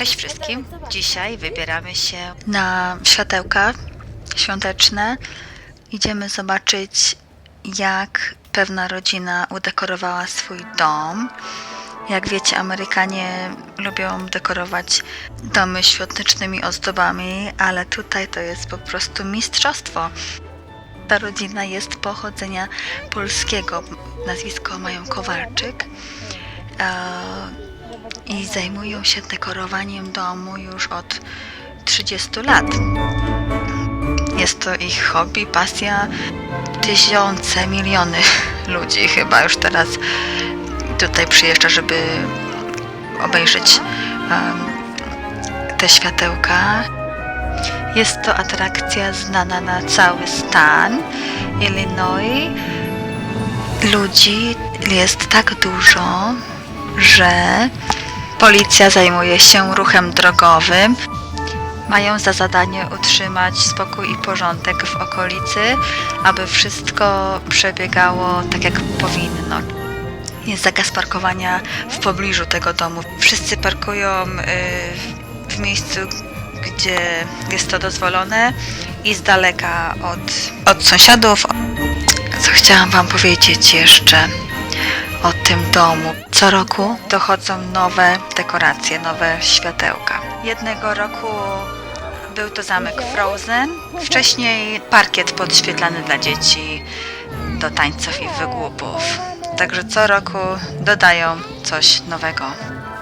Cześć wszystkim. Dzisiaj wybieramy się na światełka świąteczne. Idziemy zobaczyć, jak pewna rodzina udekorowała swój dom. Jak wiecie, Amerykanie lubią dekorować domy świątecznymi ozdobami, ale tutaj to jest po prostu mistrzostwo. Ta rodzina jest pochodzenia polskiego. Nazwisko mają Kowalczyk. I zajmują się dekorowaniem domu już od 30 lat. Jest to ich hobby, pasja. Tysiące, miliony ludzi chyba już teraz tutaj przyjeżdża, żeby obejrzeć em, te światełka. Jest to atrakcja znana na cały stan Illinois. Ludzi jest tak dużo, że policja zajmuje się ruchem drogowym. Mają za zadanie utrzymać spokój i porządek w okolicy, aby wszystko przebiegało tak jak powinno. Jest zakaz parkowania w pobliżu tego domu. Wszyscy parkują y, w miejscu, gdzie jest to dozwolone i z daleka od, od sąsiadów. Co chciałam Wam powiedzieć jeszcze o tym domu. Co roku dochodzą nowe dekoracje, nowe światełka. Jednego roku był to zamek Frozen, wcześniej parkiet podświetlany dla dzieci do tańców i wygłupów. Także co roku dodają coś nowego.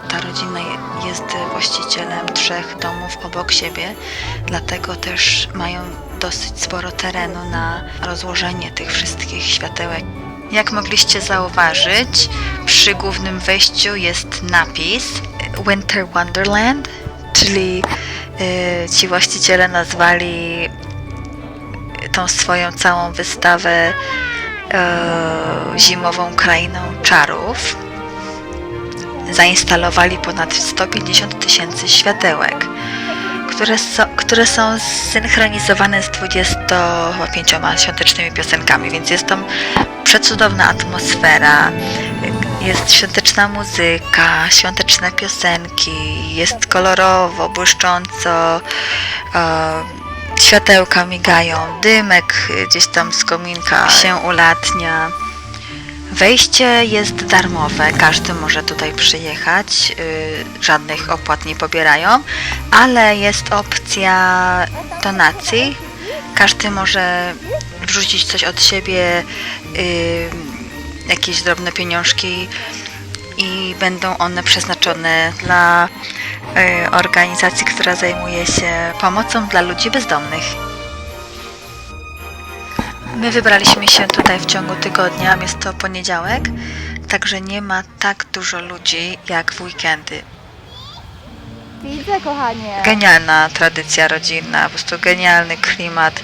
Ta rodzina je- jest właścicielem trzech domów obok siebie, dlatego też mają dosyć sporo terenu na rozłożenie tych wszystkich światełek. Jak mogliście zauważyć, przy głównym wejściu jest napis Winter Wonderland, czyli y, ci właściciele nazwali tą swoją całą wystawę e, zimową krainą czarów. Zainstalowali ponad 150 tysięcy światełek, które, so, które są zsynchronizowane z 25 świątecznymi piosenkami, więc jest tam przecudowna atmosfera, jest świąteczna muzyka, świąteczne piosenki, jest kolorowo, błyszcząco, e, światełka migają, dymek gdzieś tam z kominka się ulatnia. Wejście jest darmowe, każdy może tutaj przyjechać, y, żadnych opłat nie pobierają, ale jest opcja donacji. Każdy może wrzucić coś od siebie, y, jakieś drobne pieniążki i będą one przeznaczone dla y, organizacji, która zajmuje się pomocą dla ludzi bezdomnych. My wybraliśmy się tutaj w ciągu tygodnia, jest to poniedziałek, także nie ma tak dużo ludzi jak w weekendy. Widzę, kochanie. Genialna tradycja rodzinna, po prostu genialny klimat,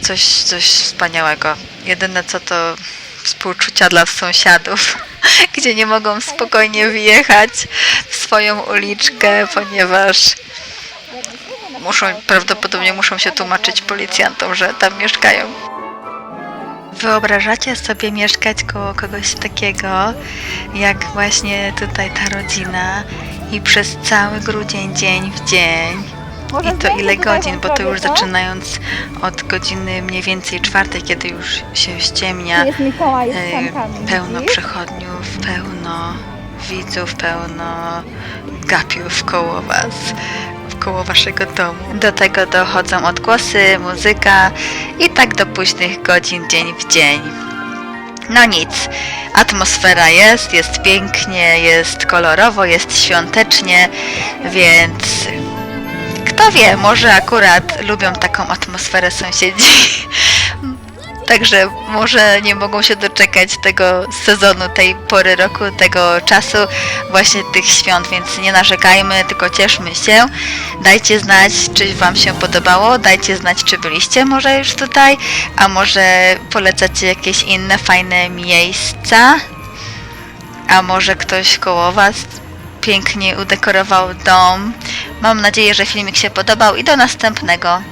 coś, coś wspaniałego. Jedyne co to współczucia dla sąsiadów, gdzie nie mogą spokojnie wjechać w swoją uliczkę, ponieważ muszą, prawdopodobnie muszą się tłumaczyć policjantom, że tam mieszkają. Wyobrażacie sobie mieszkać koło kogoś takiego, jak właśnie tutaj ta rodzina i przez cały grudzień, dzień w dzień. Może I to ile godzin, bo to już zaczynając od godziny mniej więcej czwartej, kiedy już się ściemnia, sankami. pełno przechodniów, pełno widzów, pełno gapiów koło was, koło waszego domu. Do tego dochodzą odgłosy, muzyka i tak do późnych godzin, dzień w dzień. No nic, atmosfera jest, jest pięknie, jest kolorowo, jest świątecznie, więc kto wie, może akurat lubią taką atmosferę sąsiedzi. Także może nie mogą się doczekać tego sezonu, tej pory roku, tego czasu, właśnie tych świąt, więc nie narzekajmy, tylko cieszmy się. Dajcie znać, czy Wam się podobało, dajcie znać, czy byliście może już tutaj, a może polecacie jakieś inne fajne miejsca, a może ktoś koło Was pięknie udekorował dom. Mam nadzieję, że filmik się podobał i do następnego.